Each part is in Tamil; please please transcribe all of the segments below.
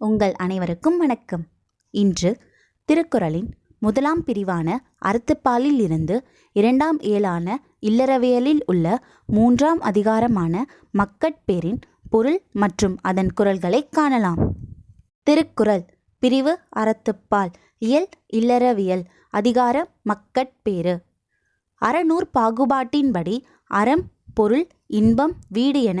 உங்கள் அனைவருக்கும் வணக்கம். இன்று திருக்குறளின் முதலாம் பிரிவான அறத்துப்பாலில் இருந்து இரண்டாம் இயலான இல்லறவியலில் உள்ள மூன்றாம் அதிகாரமான மக்கட்பேரின் பொருள் மற்றும் அதன் குரல்களை காணலாம். திருக்குறள் பிரிவு அறத்துப்பால் இயல் இல்லறவியல் அதிகார மக்கட்பேறு அறநூற் பாகுபாட்டின்படி அறம் பொருள் இன்பம் வீடு என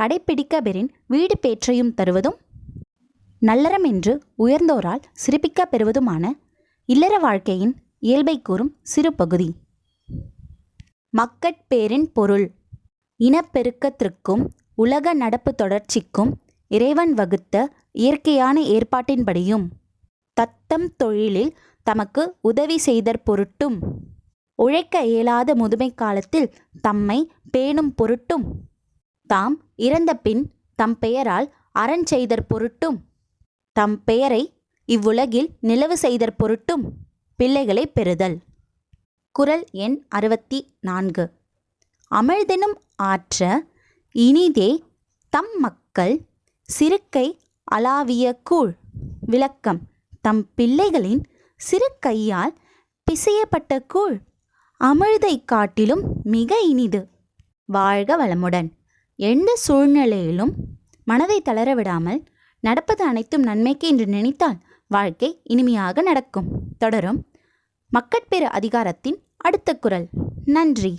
கடைப்பிடிக்கபெறின் வீடு பேற்றையும் தருவதும் நல்லறம் என்று உயர்ந்தோரால் சிறப்பிக்க பெறுவதுமான இல்லற வாழ்க்கையின் இயல்பை கூறும் சிறு பகுதி. மக்கட்பேரின் பொருள். இனப்பெருக்கத்திற்கும் உலக நடப்பு தொடர்ச்சிக்கும் இறைவன் வகுத்த இயற்கையான ஏற்பாட்டின்படியும் தத்தம் தொழிலில் தமக்கு உதவி செய்தற் பொருட்டும். உழைக்க இயலாத முதுமை காலத்தில் தம்மை பேணும் பொருட்டும். தாம் இறந்த பின் தம் பெயரால் அறஞ் செய்தற் பொருட்டும். தம் பெயரை இவ்வுலகில் நிலவு செய்தற் பொருட்டும். பிள்ளைகளை பெறுதல். குரல் எண் அறுபத்தி நான்கு அமிழ்தெனும் ஆற்ற இனிதே தம் மக்கள் சிறுக்கை அளாவிய கூழ். விளக்கம். தம் பிள்ளைகளின் சிறு கையால் பிசையப்பட்ட கூழ். அமிழ்தை காட்டிலும் மிக இனிது. வாழ்க வளமுடன். எந்த சூழ்நிலையிலும் மனதை தளர விடாமல் நடப்பது அனைத்தும் நன்மைக்கு என்று நினைத்தால் வாழ்க்கை இனிமையாக நடக்கும். தொடரும் மக்கட்பெரு அதிகாரத்தின் அடுத்த குரல். நன்றி.